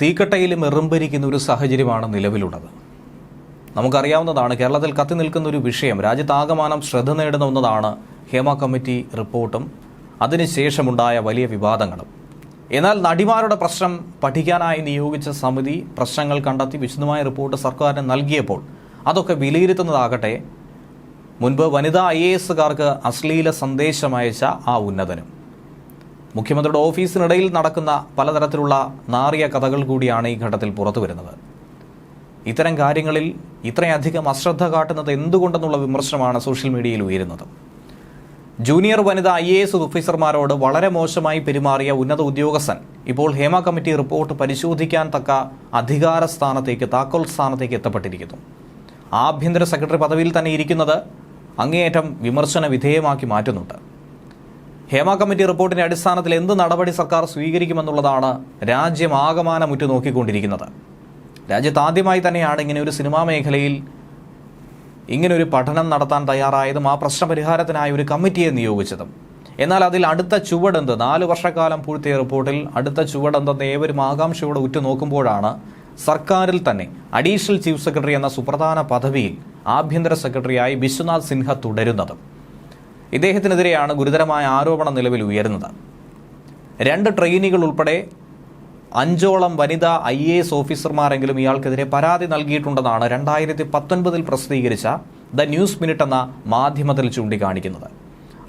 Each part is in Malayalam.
തീക്കട്ടയിലും എറുമ്പരിക്കുന്ന ഒരു സാഹചര്യമാണ് നിലവിലുള്ളത്. നമുക്കറിയാവുന്നതാണ് കേരളത്തിൽ കത്തി നിൽക്കുന്ന ഒരു വിഷയം രാജ്യത്താകമാനം ശ്രദ്ധ നേടുന്ന ഒന്നതാണ് ഹേമ കമ്മിറ്റി റിപ്പോർട്ടും അതിനുശേഷമുണ്ടായ വലിയ വിവാദങ്ങളും. എന്നാൽ നടിമാരുടെ പ്രശ്നം പഠിക്കാനായി നിയോഗിച്ച സമിതി പ്രശ്നങ്ങൾ കണ്ടെത്തി വിശദമായ റിപ്പോർട്ട് സർക്കാരിന് നൽകിയപ്പോൾ അതൊക്കെ വിലയിരുത്തുന്നതാകട്ടെ മുൻപ് വനിതാ ഐ എ എസുകാർക്ക് അശ്ലീല സന്ദേശം അയച്ച ആ ഉന്നതനും. മുഖ്യമന്ത്രിയുടെ ഓഫീസിനിടയിൽ നടക്കുന്ന പലതരത്തിലുള്ള നാറിയ കഥകൾ കൂടിയാണ് ഈ ഘട്ടത്തിൽ പുറത്തു വരുന്നത് ഇത്തരം കാര്യങ്ങളിൽ ഇത്രയധികം അശ്രദ്ധ കാട്ടുന്നത് എന്തുകൊണ്ടെന്നുള്ള വിമർശനമാണ് സോഷ്യൽ മീഡിയയിൽ ഉയരുന്നത്. ജൂനിയർ വനിതാ ഐ എ എസ് ഓഫീസർമാരോട് വളരെ മോശമായി പെരുമാറിയ ഉന്നത ഉദ്യോഗസ്ഥൻ ഇപ്പോൾ ഹേമ കമ്മിറ്റി റിപ്പോർട്ട് പരിശോധിക്കാൻ തക്ക അധികാര സ്ഥാനത്തേക്ക് താക്കോൽ സ്ഥാനത്തേക്ക് എത്തപ്പെട്ടിരിക്കുന്നു. ആഭ്യന്തര സെക്രട്ടറി പദവിയിൽ തന്നെ ഇരിക്കുന്നത് അങ്ങേയറ്റം വിമർശന വിധേയമാക്കി മാറ്റുന്നുണ്ട്. ഹേമ കമ്മിറ്റി റിപ്പോർട്ടിന്റെ അടിസ്ഥാനത്തിൽ എന്ത് നടപടി സർക്കാർ സ്വീകരിക്കുമെന്നുള്ളതാണ് രാജ്യം ആകമാനം ഉറ്റുനോക്കിക്കൊണ്ടിരിക്കുന്നത്. രാജ്യത്ത് ആദ്യമായി തന്നെയാണ് ഇങ്ങനെ ഒരു സിനിമാ മേഖലയിൽ ഇങ്ങനൊരു പഠനം നടത്താൻ തയ്യാറായതും ആ പ്രശ്നപരിഹാരത്തിനായി ഒരു കമ്മിറ്റിയെ നിയോഗിച്ചതും. എന്നാൽ അതിൽ അടുത്ത ചുവടെന്ത് നാല് വർഷക്കാലം പൂഴ്ത്തിയ റിപ്പോർട്ടിൽ അടുത്ത ചുവടെന്തെന്ന് ഏവരും ആകാംക്ഷയോടെ ഉറ്റുനോക്കുമ്പോഴാണ് സർക്കാരിൽ തന്നെ അഡീഷണൽ ചീഫ് സെക്രട്ടറി എന്ന സുപ്രധാന പദവിയിൽ ആഭ്യന്തര സെക്രട്ടറിയായി വിശ്വനാഥ് സിൻഹ തുടരുന്നതും. ഇദ്ദേഹത്തിനെതിരെയാണ് ഗുരുതരമായ ആരോപണം നിലവിൽ ഉയരുന്നത്. രണ്ട് ട്രെയിനികൾ ഉൾപ്പെടെ അഞ്ചോളം വനിതാ ഐ എ എസ് ഓഫീസർമാരെങ്കിലും ഇയാൾക്കെതിരെ പരാതി നൽകിയിട്ടുണ്ടെന്നാണ് രണ്ടായിരത്തി പത്തൊൻപതിൽ പ്രസിദ്ധീകരിച്ച ദ ന്യൂസ് മിനിറ്റ് എന്ന മാധ്യമത്തിൽ ചൂണ്ടിക്കാണിക്കുന്നത്.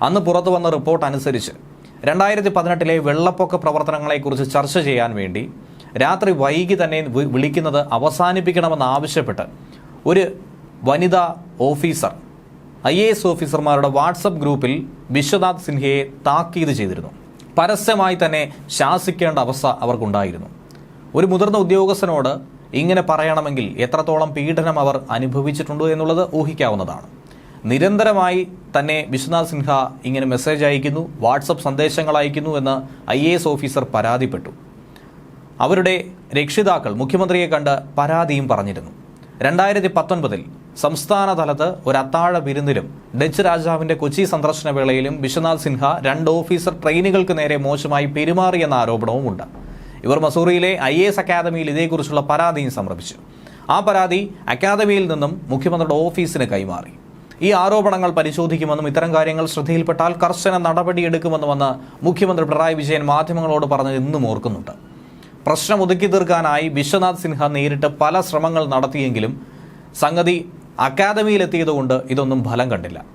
അന്ന് പുറത്തു വന്ന റിപ്പോർട്ട് അനുസരിച്ച് രണ്ടായിരത്തി പതിനെട്ടിലെ വെള്ളപ്പൊക്ക പ്രവർത്തനങ്ങളെക്കുറിച്ച് ചർച്ച ചെയ്യാൻ വേണ്ടി രാത്രി വൈകി തന്നെ വിളിക്കുന്നത് അവസാനിപ്പിക്കണമെന്ന് ആവശ്യപ്പെട്ട് ഒരു വനിതാ ഓഫീസർ ഐ എ എസ് ഓഫീസർമാരുടെ വാട്സപ്പ് ഗ്രൂപ്പിൽ വിശ്വനാഥ് സിൻഹയെ താക്കീത് ചെയ്തിരുന്നു. പരസ്യമായി തന്നെ ശാസിക്കേണ്ട അവസ്ഥ അവർക്കുണ്ടായിരുന്നു. ഒരു മുതിർന്ന ഉദ്യോഗസ്ഥനോട് ഇങ്ങനെ പറയണമെങ്കിൽ എത്രത്തോളം പീഡനം അവർ അനുഭവിച്ചിട്ടുണ്ട് എന്നുള്ളത് ഊഹിക്കാവുന്നതാണ്. നിരന്തരമായി തന്നെ വിശ്വനാഥ് സിൻഹ ഇങ്ങനെ മെസ്സേജ് അയക്കുന്നു വാട്സപ്പ് സന്ദേശങ്ങൾ അയക്കുന്നു എന്ന് ഐ എ എസ് ഓഫീസർ പരാതിപ്പെട്ടു. അവരുടെ രക്ഷിതാക്കൾ മുഖ്യമന്ത്രിയെ കണ്ട് പരാതിയും പറഞ്ഞിരുന്നു. രണ്ടായിരത്തി പത്തൊൻപതിൽ സംസ്ഥാന തലത്ത് ഒരു അത്താഴ വിരുന്നിലും ഡച്ച് രാജാവിന്റെ കൊച്ചി സന്ദർശന വേളയിലും വിശ്വനാഥ് സിൻഹ രണ്ട് ഓഫീസർ ട്രെയിനുകൾക്ക് നേരെ മോശമായി പെരുമാറിയെന്ന ആരോപണവുമുണ്ട്. ഇവർ മസൂറിയിലെ ഐ എസ് അക്കാദമിയിൽ ഇതേക്കുറിച്ചുള്ള പരാതിയും സമർപ്പിച്ചു. ആ പരാതി അക്കാദമിയിൽ നിന്നും മുഖ്യമന്ത്രിയുടെ ഓഫീസിന് കൈമാറി. ഈ ആരോപണങ്ങൾ പരിശോധിക്കുമെന്നും ഇത്തരം കാര്യങ്ങൾ ശ്രദ്ധയിൽപ്പെട്ടാൽ കർശന നടപടിയെടുക്കുമെന്നുമെന്ന് മുഖ്യമന്ത്രി പിണറായി വിജയൻ മാധ്യമങ്ങളോട് പറഞ്ഞത് ഇന്നും ഓർക്കുന്നുണ്ട്. പ്രശ്നം ഒതുക്കി തീർക്കാനായി വിശ്വനാഥ് സിൻഹ നേരിട്ട് പല ശ്രമങ്ങൾ നടത്തിയെങ്കിലും സംഗതി അക്കാദമിയിലെത്തിയതുകൊണ്ട് ഇതൊന്നും ഫലം കണ്ടില്ല.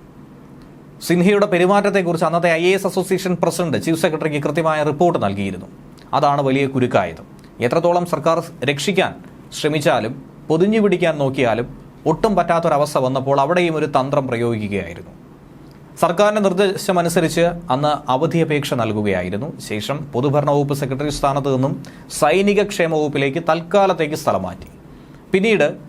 സിൻഹയുടെ പെരുമാറ്റത്തെക്കുറിച്ച് അന്നത്തെ ഐ അസോസിയേഷൻ പ്രസിഡന്റ് ചീഫ് സെക്രട്ടറിക്ക് കൃത്യമായ റിപ്പോർട്ട് നൽകിയിരുന്നു. അതാണ് വലിയ കുരുക്കായത്. എത്രത്തോളം സർക്കാർ രക്ഷിക്കാൻ ശ്രമിച്ചാലും പൊതിഞ്ഞു പിടിക്കാൻ നോക്കിയാലും ഒട്ടും പറ്റാത്തൊരവസ്ഥ വന്നപ്പോൾ അവിടെയും ഒരു തന്ത്രം പ്രയോഗിക്കുകയായിരുന്നു. സർക്കാരിന്റെ നിർദ്ദേശമനുസരിച്ച് അന്ന് അവധിയപേക്ഷ നൽകുകയായിരുന്നു. ശേഷം പൊതുഭരണ വകുപ്പ് സെക്രട്ടറി സ്ഥാനത്ത് നിന്നും സൈനിക ക്ഷേമ വകുപ്പിലേക്ക് തൽക്കാലത്തേക്ക് സ്ഥലം മാറ്റി. പിന്നീട്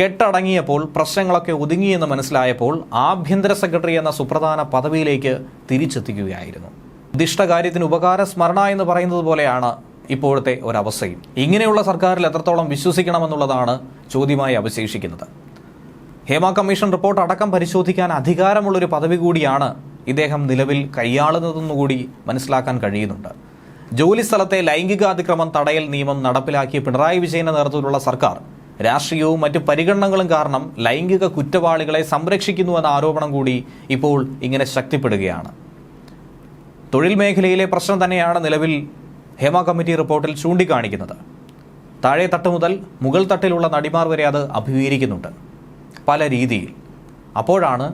കെട്ടടങ്ങിയപ്പോൾ പ്രശ്നങ്ങളൊക്കെ ഒതുങ്ങിയെന്ന് മനസ്സിലായപ്പോൾ ആഭ്യന്തര സെക്രട്ടറി എന്ന സുപ്രധാന പദവിയിലേക്ക് തിരിച്ചെത്തിക്കുകയായിരുന്നു. ഉദ്ദിഷ്ട ഉപകാര സ്മരണ എന്ന് പറയുന്നത് പോലെയാണ് ഇപ്പോഴത്തെ ഒരവസ്ഥയും. ഇങ്ങനെയുള്ള സർക്കാരിൽ എത്രത്തോളം വിശ്വസിക്കണമെന്നുള്ളതാണ് ചോദ്യമായി അവശേഷിക്കുന്നത്. ഹേമ കമ്മീഷൻ റിപ്പോർട്ട് അടക്കം പരിശോധിക്കാൻ അധികാരമുള്ളൊരു പദവി കൂടിയാണ് ഇദ്ദേഹം നിലവിൽ കൈയാളുന്നതെന്നുകൂടി മനസ്സിലാക്കാൻ കഴിയുന്നുണ്ട്. ജോലിസ്ഥലത്തെ ലൈംഗികാതിക്രമം തടയൽ നിയമം നടപ്പിലാക്കിയ പിണറായി വിജയന്റെ നേതൃത്വത്തിലുള്ള സർക്കാർ രാഷ്ട്രീയവും മറ്റ് പരിഗണനകളും കാരണം ലൈംഗിക കുറ്റവാളികളെ സംരക്ഷിക്കുന്നുവെന്ന ആരോപണം കൂടി ഇപ്പോൾ ഇങ്ങനെ ശക്തിപ്പെടുകയാണ്. തൊഴിൽ മേഖലയിലെ പ്രശ്നം തന്നെയാണ് നിലവിൽ ഹേമ കമ്മിറ്റി റിപ്പോർട്ടിൽ ചൂണ്ടിക്കാണിക്കുന്നത്. താഴെ തട്ട് മുതൽ മുകൾ തട്ടിലുള്ള നടിമാർ വരെ അത് അഭിമുഖീകരിക്കുന്നുണ്ട്. പല രീതിയിൽ. അപ്പോഴാണ്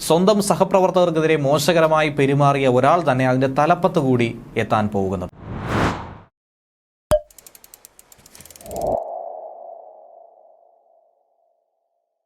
സ്വന്തം സഹപ്രവർത്തകർക്കെതിരെ മോശകരമായി പെരുമാറിയ ഒരാൾ തന്നെ അതിന്റെ തലപ്പത്ത് കൂടി എത്താൻ പോകുന്നത്.